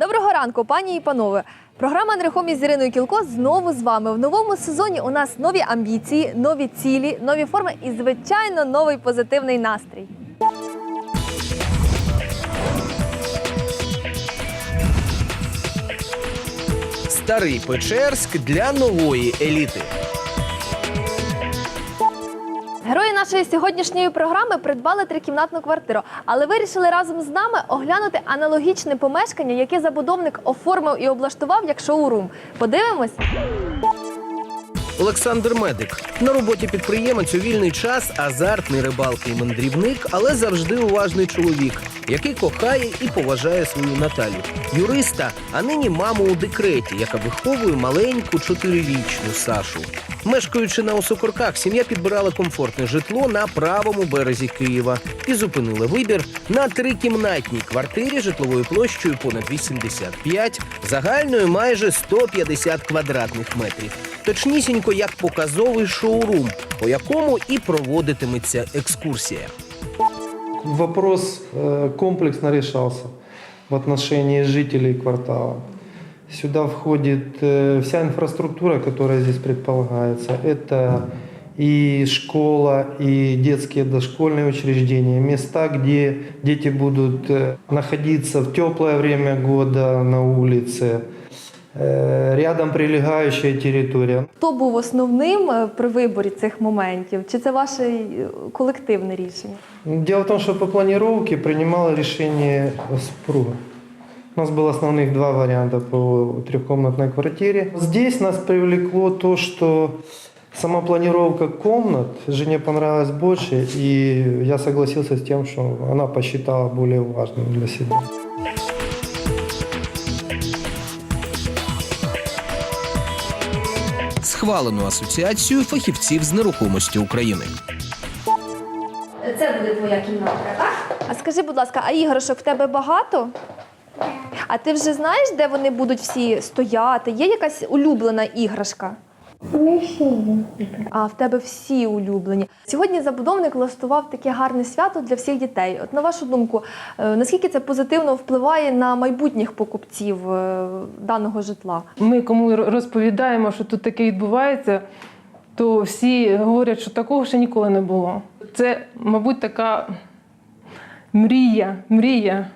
Доброго ранку, пані і панове. Програма Нерухомість з Іриною Кілко знову з вами. В новому сезоні у нас нові амбіції, нові цілі, нові форми і, звичайно, новий позитивний настрій. Старий Печерськ для нової еліти. Герої нашої сьогоднішньої програми придбали трикімнатну квартиру, але вирішили разом з нами оглянути аналогічне помешкання, яке забудовник оформив і облаштував як шоурум. Подивимось. Олександр Медик на роботі підприємець у вільний час, азартний рибалка і мандрівник, але завжди уважний чоловік, який кохає і поважає свою Наталю, юриста, а нині маму у декреті, яка виховує маленьку чотирирічну Сашу. Мешкаючи на Осокорках, сім'я підбирала комфортне житло на правому березі Києва і зупинила вибір на трикімнатній квартирі житловою площею понад 85, загальною майже 150 квадратних метрів. Точнісінько як показовий шоурум, по якому і проводитиметься екскурсія. Вопрос э, комплексно решался в отношении жителей квартала. Сюда входит э, вся инфраструктура, которая здесь предполагается. Это и школа, и детские дошкольные учреждения, места, где дети будут э, находиться в теплое время года на улице, рядом прилегающая территория. Хто був основним е, при виборі цих моментів? Чи це ваше е, колективне рішення? Дело в том, что по планировке принимала решение супруга. У нас было основных два варианта по трехкомнатной квартире. Здесь нас привлекло то, что сама планировка комнат жене понравилась больше, и я согласился с тем, что она посчитала более важным для себя. Схвалену асоціацією фахівців з нерухомості України. Це буде твоя кімната, так? А скажи, будь ласка, а іграшок в тебе багато? А ти вже знаєш, де вони будуть всі стояти? Є якась улюблена іграшка? А в тебе всі улюблені. Сьогодні забудовник влаштував таке гарне свято для всіх дітей. От на вашу думку, е, наскільки це позитивно впливає на майбутніх покупців е, даного житла? Ми кому розповідаємо, що тут таке відбувається, то всі говорять, що такого ще ніколи не було. Це, мабуть, така мрія, мрія.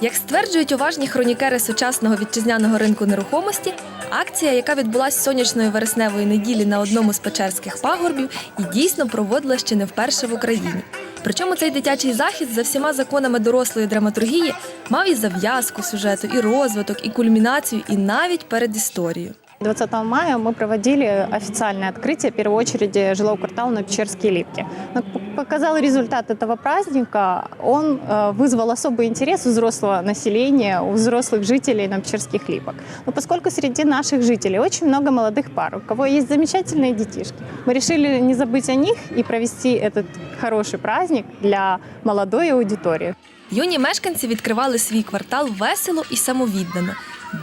Як стверджують уважні хронікери сучасного вітчизняного ринку нерухомості, акція, яка відбулася сонячної вересневої неділі на одному з печерських пагорбів, і дійсно проводила ще не вперше в Україні. Причому цей дитячий захід за всіма законами дорослої драматургії мав і зав'язку сюжету, і розвиток, і кульмінацію, і навіть передісторію. 20 мая мы проводили официальное открытие, в первую очередь, жилого квартала на Печерские Липки. Но как показал результат этого праздника, он э, вызвал особый интерес у взрослого населения, у взрослых жителей на Печерских Липок. Но поскольку среди наших жителей очень много молодых пар, у кого есть замечательные детишки, мы решили не забыть о них и провести этот хороший праздник для молодой аудитории. Юні мешканці відкривали свій квартал весело і самовіддано.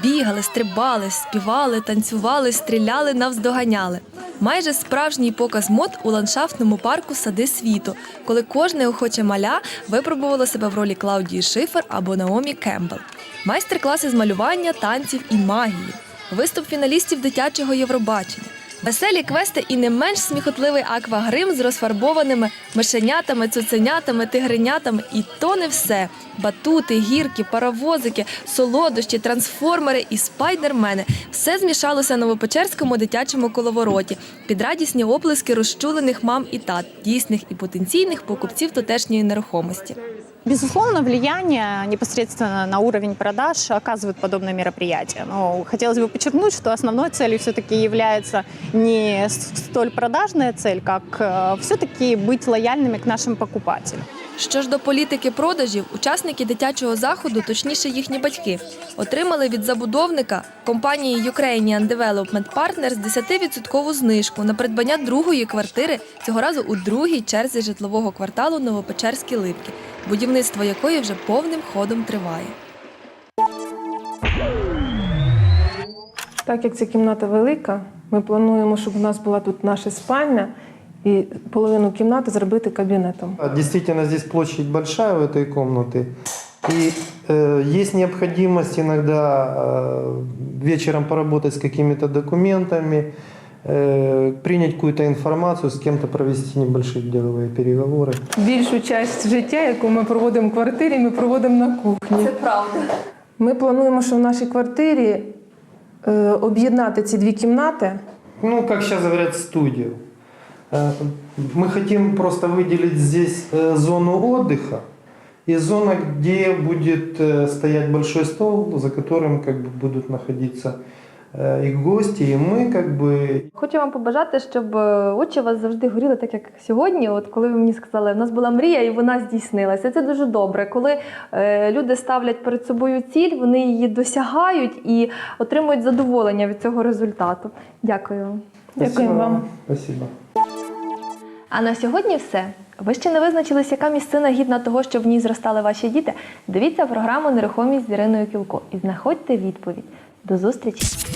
Бігали, стрибали, співали, танцювали, стріляли, навздоганяли. Майже справжній показ мод у ландшафтному парку Сади світу, коли кожне охоче маля випробувало себе в ролі Клаудії Шифер або Наомі Кембл. Майстер-класи з малювання, танців і магії, виступ фіналістів дитячого Євробачення. Веселі квести і не менш сміхотливий аквагрим з розфарбованими мишенятами, цуценятами, тигренятами. І то не все: батути, гірки, паровозики, солодощі, трансформери і спайдермени. Все змішалося в новопечерському дитячому коловороті під радісні оплески розчулених мам і тат, дійсних і потенційних покупців тутешньої нерухомості. Безусловно, влияние непосредственно на уровень продаж оказывают подобные мероприятия. Но хотелось бы подчеркнуть, что основной целью все-таки является не столь продажная цель, как все-таки быть лояльными к нашим покупателям. Що ж до політики продажів, учасники дитячого заходу, точніше їхні батьки, отримали від забудовника компанії Ukrainian Development Partners 10% знижку на придбання другої квартири цього разу у другій черзі житлового кварталу Новопечерські Липки, будівництво якої вже повним ходом триває. Так як ця кімната велика, ми плануємо, щоб у нас була тут наша спальня і половину кімнати зробити кабінетом. А, Действительно, здесь площадь большая у этой комнаты. И э, есть необходимость иногда э, вечером поработать с какими-то документами, э, принять какую-то информацию, с кем-то провести небольшие деловые переговоры. Більшу часть життя, яку ми проводимо в квартирі, ми проводимо на кухні. правда. Ми плануємо, що в нашій квартирі е, об'єднати ці дві кімнати. Ну, как сейчас говорят, студию. Э, Мы хотим просто выделить здесь э, зону отдыха и зона, где будет э, стоять большой стол, за которым как бы будут находиться э, и гости, и мы как бы Хочу вам побажати, щоб е, очі у вас завжди горіли, так як сьогодні. От коли ви мені сказали, у нас була мрія і вона здійснилася. Це дуже добре. Коли е, люди ставлять перед собою ціль, вони її досягають і отримують задоволення від цього результату. Дякую вам. Дякуємо вам. Спасибо. А на сьогодні все. Ви ще не визначились, яка місцина гідна того, щоб в ній зростали ваші діти? Дивіться програму Нерухомість з Іриною Кілко і знаходьте відповідь. До зустрічі!